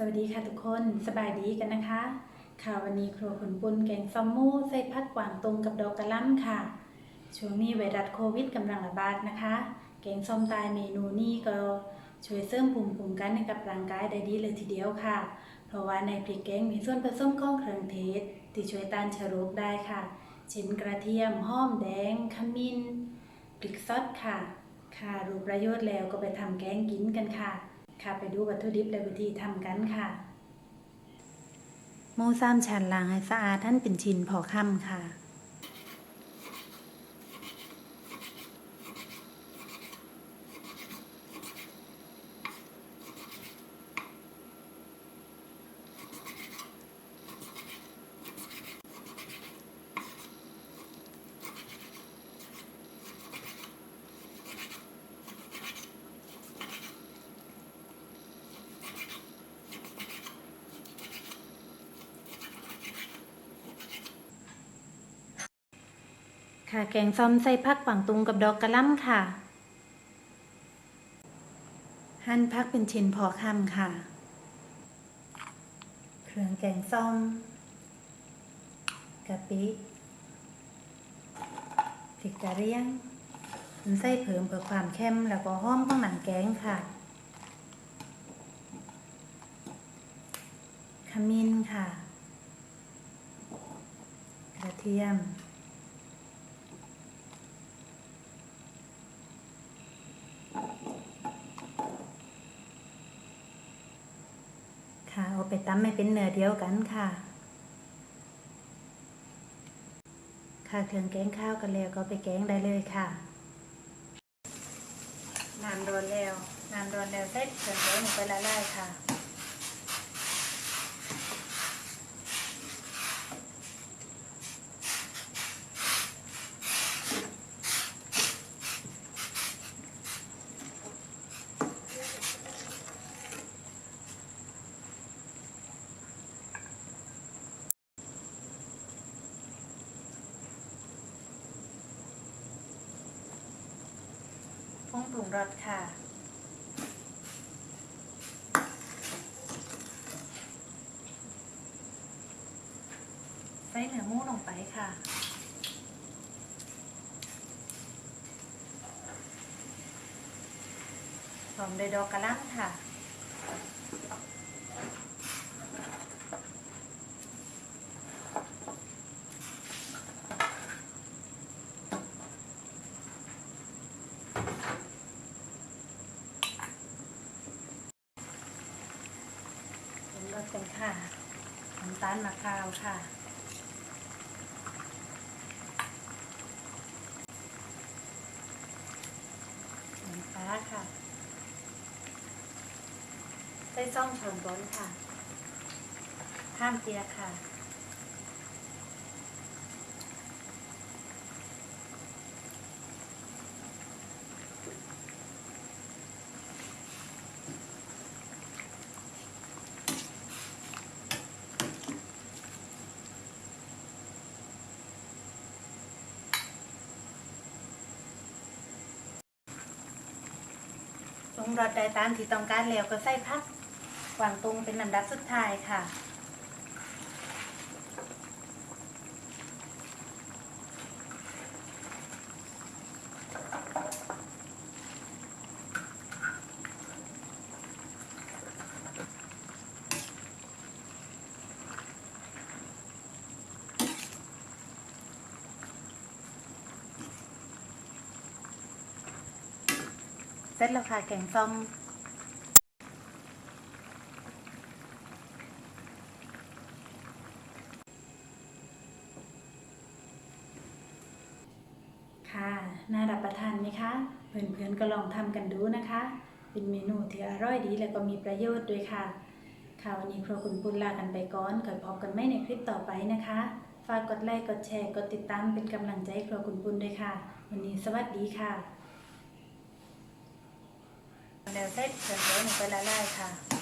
สวัสดีค่ะทุกคนสบายดีกันนะคะ ค่ะวันนี้ครัวขุนปุนแกงซอมมูใส่ผักกวางตรงกับดอกกระหล่ำค่ะ ช่วงนี้ไวรัสโควิดกำลังระบาดนะคะ แกงส้มตายเมนูนี้ก็ช่วยเสริมภูมิคุ้มกันให้กับร่างกายได้ดีเลยทีเดียวค่ะ เพราะว่าในพริกแกงมีส่วนผสมของเครื่องเทศที่ช่วยต้านเชื้อโรคได้ค่ะ เช่นกระเทียมหอมแดงขมิ้นพริกซอสค่ะ ค่ะรู้ประโยชน์แล้วก็ไปทำแกงกินกันค่ะ ค่ะไปดูวัตถุดิบและวิธีทำกันค่ะ หมูสามชั้นล้างให้สะอาดท่านเป็นชิ้นพอค่ำค่ะ ค่ะแกงส้มใส่ผักปังตุงกับดอกกระล่ำค่ะ หั่นผักเป็นชิ้นพอคำค่ะ เครื่องแกงส้มกะปิพริกกะเรียงมันใส่เพิ่มเพื่อความเข้มแล้วก็หอมของหนังแกงค่ะขมิ้นค่ะ กระเทียม ค่ะเอา ไปตำให้เป็นเนื้อเดียวกันค่ะ ค่ะเครื่องแกงข้าวกันแล้วก็ไปแกงได้เลยค่ะน้ำร้อนแล้วน้ำร้อนแล้วเสร็จเครื่องแกงลงไปละลายค่ะ งปรุงรสค่ะ ใส่เนื้อหมูลงไปค่ะ หอมด้วยดอกกระล่ำค่ะ กันค่ะน้ำตาลมะพร้าวค่ะ น้ำปลาค่ะ ใส่ซ่องช้อนร้อนค่ะ ข้ามเตียค่ะ งรสได้ตามที่ต้องการแล้วก็ใส่ผักวางตรงเป็นลำดับสุดท้ายค่ะ เสร็จแล้วค่ะแกงส้มค่ะน่ารับประทานไหมคะเพื่อนๆก็ลองทำกันดูนะคะ เป็นเมนูที่อร่อยดีแล้วก็มีประโยชน์ด้วยค่ะค่ะวันนี้ครัวคุณปุณลากันไปก่อนก่อนพบกันไม่ในคลิปต่อไปนะคะ ฝากกดไลค์กดแชร์กดติดตามเป็นกำลังใจให้ครัวคุณปุณด้วยค่ะ วันนี้สวัสดีค่ะ แล้วเส้นเสร็จแล้วหนูไปละลายค่ะ